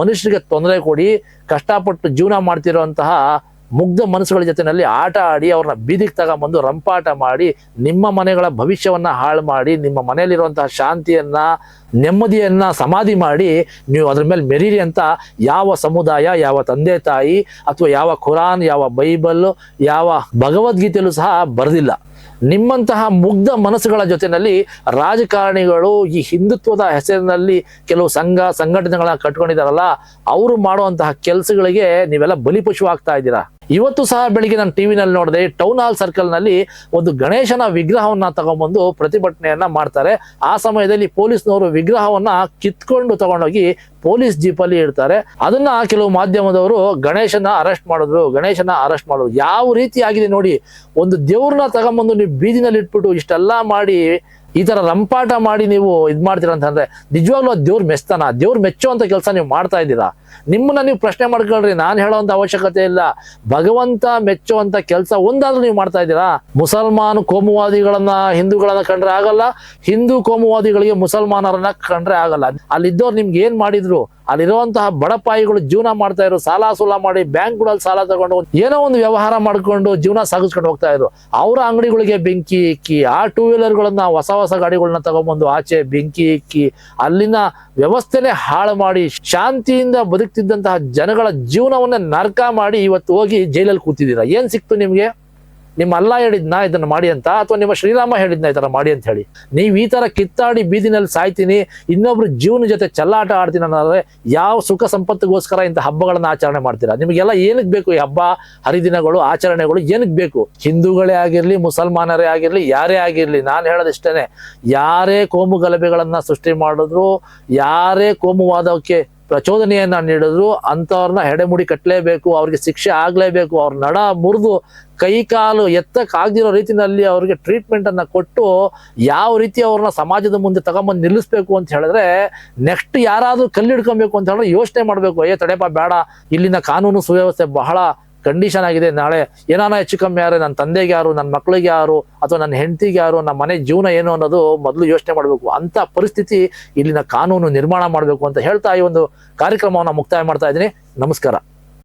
ಮನುಷ್ಯರಿಗೆ ತೊಂದರೆ ಕೊಡಿ, ಕಷ್ಟಪಟ್ಟು ಜೀವನ ಮಾಡ್ತಿರುವಂತಹ ಮುಗ್ಧ ಮನಸ್ಸುಗಳ ಜೊತೆಯಲ್ಲಿ ಆಟ ಆಡಿ ಅವ್ರನ್ನ ಬೀದಿಗೆ ತಗೊಂಬಂದು ರಂಪಾಟ ಮಾಡಿ ನಿಮ್ಮ ಮನೆಗಳ ಭವಿಷ್ಯವನ್ನ ಹಾಳು ಮಾಡಿ, ನಿಮ್ಮ ಮನೆಯಲ್ಲಿರುವಂತಹ ಶಾಂತಿಯನ್ನ, ನೆಮ್ಮದಿಯನ್ನ ಸಮಾಧಿ ಮಾಡಿ ನೀವು ಅದ್ರ ಮೇಲೆ ಮೆರೀರಿ ಅಂತ ಯಾವ ಸಮುದಾಯ, ಯಾವ ತಂದೆ ತಾಯಿ ಅಥವಾ ಯಾವ ಖುರಾನ್, ಯಾವ ಬೈಬಲ್, ಯಾವ ಭಗವದ್ಗೀತೆಯಲ್ಲೂ ಸಹ ಬರೆದಿಲ್ಲ. ನಿಮ್ಮಂತಹ ಮುಗ್ಧ ಮನಸ್ಸುಗಳ ಜೊತೆಯಲ್ಲಿ ರಾಜಕಾರಣಿಗಳು ಈ ಹಿಂದುತ್ವದ ಹೆಸರಿನಲ್ಲಿ ಕೆಲವು ಸಂಘ, ಸಂಘಟನೆಗಳನ್ನ ಕಟ್ಕೊಂಡಿದ್ದಾರಲ್ಲ, ಅವರು ಮಾಡುವಂತಹ ಕೆಲಸಗಳಿಗೆ ನೀವೆಲ್ಲ ಬಲಿಪಶು ಆಗ್ತಾ ಇದ್ದೀರಾ? ಇವತ್ತು ಸಹ ಬೆಳಿಗ್ಗೆ ನಾನು ಟಿ ವಿನಲ್ಲಿ ನೋಡಿದೆ ಟೌನ್ ಹಾಲ್ ಸರ್ಕಲ್ನಲ್ಲಿ ಒಂದು ಗಣೇಶನ ವಿಗ್ರಹವನ್ನ ತಗೊಂಡ್ಬಂದು ಪ್ರತಿಭಟನೆಯನ್ನ ಮಾಡ್ತಾರೆ. ಆ ಸಮಯದಲ್ಲಿ ಪೊಲೀಸ್ನವರು ವಿಗ್ರಹವನ್ನ ಕಿತ್ಕೊಂಡು ತಗೊಂಡೋಗಿ ಪೊಲೀಸ್ ಜೀಪಲ್ಲಿ ಇಡ್ತಾರೆ. ಅದನ್ನ ಕೆಲವು ಮಾಧ್ಯಮದವರು ಗಣೇಶನ ಅರೆಸ್ಟ್ ಮಾಡಿದ್ರು. ಗಣೇಶನ ಅರೆಸ್ಟ್ ಮಾಡಿದ್ರು. ಯಾವ ರೀತಿ ಆಗಿದೆ ನೋಡಿ, ಒಂದು ದೇವ್ರನ್ನ ತಗೊಂಬಂದು ನೀವು ಬೀದಿನಲ್ಲಿ ಇಟ್ಬಿಟ್ಟು ಇಷ್ಟೆಲ್ಲ ಮಾಡಿ ಈ ತರ ರಂಪಾಟ ಮಾಡಿ ನೀವು ಇದು ಮಾಡ್ತೀರಾ ಅಂತಂದ್ರೆ, ನಿಜವಾಗ್ಲೂ ಅದು ದೇವ್ರ ಮೆಚ್ತಾನ ದೇವ್ರ ಮೆಚ್ಚುವಂತ ಕೆಲಸ ನೀವು ಮಾಡ್ತಾ ಇದ್ದೀರಾ? ನಿಮ್ಮನ್ನ ನೀವು ಪ್ರಶ್ನೆ ಮಾಡ್ಕೊಳ್ರಿ, ನಾನು ಹೇಳೋಂತ ಅವಶ್ಯಕತೆ ಇಲ್ಲ. ಭಗವಂತ ಮೆಚ್ಚುವಂತ ಕೆಲಸ ಒಂದಾದ್ರೂ ನೀವು ಮಾಡ್ತಾ ಇದ್ದೀರಾ? ಮುಸಲ್ಮಾನ್ ಕೋಮುವಾದಿಗಳನ್ನ ಹಿಂದೂಗಳನ್ನ ಕಂಡ್ರೆ ಆಗಲ್ಲ, ಹಿಂದೂ ಕೋಮುವಾದಿಗಳಿಗೆ ಮುಸಲ್ಮಾನರನ್ನ ಕಂಡ್ರೆ ಆಗಲ್ಲ. ಅಲ್ಲಿದ್ದವ್ರು ನಿಮ್ಗೆ ಏನ್ ಮಾಡಿದ್ರು? ಅಲ್ಲಿರುವಂತಹ ಬಡಪಾಯಿಗಳು ಜೀವನ ಮಾಡ್ತಾ ಇದ್ರು, ಸಾಲ ಸುಲ ಮಾಡಿ ಬ್ಯಾಂಕ್ಗಳಲ್ಲಿ ಸಾಲ ತಗೊಂಡು ಏನೋ ಒಂದು ವ್ಯವಹಾರ ಮಾಡಿಕೊಂಡು ಜೀವನ ಸಾಗಿಸ್ಕೊಂಡು ಹೋಗ್ತಾ ಇದ್ರು. ಅವರ ಅಂಗಡಿಗಳಿಗೆ ಬೆಂಕಿ ಇಕ್ಕಿ, ಆ ಟೂ ವೀಲರ್ಗಳನ್ನ ಹೊಸ ಹೊಸ ಗಾಡಿಗಳನ್ನ ತಗೊಂಡ್ಬಂದು ಆಚೆ ಬೆಂಕಿ ಇಕ್ಕಿ, ಅಲ್ಲಿನ ವ್ಯವಸ್ಥೆನೆ ಹಾಳು ಮಾಡಿ ಶಾಂತಿಯಿಂದ ಬದುಕ್ತಿದ್ದಂತಹ ಜನಗಳ ಜೀವನವನ್ನ ನರಕ ಮಾಡಿ ಇವತ್ತು ಹೋಗಿ ಜೈಲಲ್ಲಿ ಕೂತಿದ್ದೀರಾ? ಏನ್ ಸಿಕ್ತು ನಿಮ್ಗೆ? ನಿಮ್ಮ ಅಲ್ಲ ಹೇಳಿದ್ನ ಇದನ್ನ ಮಾಡಿ ಅಂತ ಅಥವಾ ನಿಮ್ಮ ಶ್ರೀರಾಮ ಹೇಳಿದ್ನ ಈ ತರ ಮಾಡಿ ಅಂತ ಹೇಳಿ. ನೀವು ಈ ತರ ಕಿತ್ತಾಡಿ ಬೀದಿನಲ್ಲಿ ಸಾಯ್ತೀನಿ, ಇನ್ನೊಬ್ರು ಜೀವನ ಜೊತೆ ಚಲ್ಲಾಟ ಆಡ್ತೀನಿ ಅನ್ನೋದ್ರೆ ಯಾವ ಸುಖ ಸಂಪತ್ತಿಗೋಸ್ಕರ ಇಂಥ ಹಬ್ಬಗಳನ್ನ ಆಚರಣೆ ಮಾಡ್ತೀರಾ? ನಿಮಗೆಲ್ಲ ಏನಕ್ಕೆ ಬೇಕು ಈ ಹಬ್ಬ? ಹರಿದಿನಗಳು, ಆಚರಣೆಗಳು ಏನಕ್ಕೆ ಬೇಕು? ಹಿಂದೂಗಳೇ ಆಗಿರ್ಲಿ, ಮುಸಲ್ಮಾನರೇ ಆಗಿರ್ಲಿ, ಯಾರೇ ಆಗಿರ್ಲಿ, ನಾನು ಹೇಳೋದಿಷ್ಟೇನೆ, ಯಾರೇ ಕೋಮು ಗಲಭೆಗಳನ್ನ ಸೃಷ್ಟಿ ಮಾಡಿದ್ರು, ಯಾರೇ ಕೋಮುವಾದಕ್ಕೆ ಪ್ರಚೋದನೆಯನ್ನ ನೀಡಿದ್ರು, ಅಂಥವ್ರನ್ನ ಹೆಡೆಮುಡಿ ಕಟ್ಟಲೇಬೇಕು ಅವ್ರಿಗೆ ಶಿಕ್ಷೆ ಆಗಲೇಬೇಕು, ಅವ್ರ ನಡ ಮುರಿದು ಕೈ ಕಾಲು ಎತ್ತಕ್ಕಾಗ್ದಿರೋ ರೀತಿನಲ್ಲಿ ಅವ್ರಿಗೆ ಟ್ರೀಟ್ಮೆಂಟ್ ಅನ್ನ ಕೊಟ್ಟು ಯಾವ ರೀತಿ ಅವ್ರನ್ನ ಸಮಾಜದ ಮುಂದೆ ತಗೊಂಬಂದು ನಿಲ್ಲಿಸ್ಬೇಕು ಅಂತ ಹೇಳಿದ್ರೆ ನೆಕ್ಸ್ಟ್ ಯಾರಾದರೂ ಕಲ್ಲಿಡ್ಕೊಬೇಕು ಅಂತ ಹೇಳಿದ್ರೆ ಯೋಚನೆ ಮಾಡಬೇಕು ಅಯ್ಯ ತಡೆಪ, ಬೇಡ, ಇಲ್ಲಿನ ಕಾನೂನು ಸುವ್ಯವಸ್ಥೆ ಬಹಳ ಕಂಡೀಷನ್ ಆಗಿದೆ. ನಾಳೆ ಏನಾನ ಹೆಚ್ಚು ಕಮ್ಮಿ ಯಾರು ನನ್ನ ತಂದೆಗೆ ಯಾರು ನನ್ನ ಮಕ್ಳಿಗೆ ಯಾರು, ಅಥವಾ ನನ್ನ ಹೆಂಡತಿಗೆ ಯಾರು ನಮ್ಮ ಮನೆ ಜೀವನ ಏನು ಅನ್ನೋದು ಮೊದಲು ಯೋಚನೆ ಮಾಡಬೇಕು. ಅಂತ ಪರಿಸ್ಥಿತಿ ಇಲ್ಲಿನ ಕಾನೂನು ನಿರ್ಮಾಣ ಮಾಡಬೇಕು ಅಂತ ಹೇಳ್ತಾ ಈ ಒಂದು ಕಾರ್ಯಕ್ರಮವನ್ನು ಮುಕ್ತಾಯ ಮಾಡ್ತಾ ಇದ್ದೀನಿ. ನಮಸ್ಕಾರ.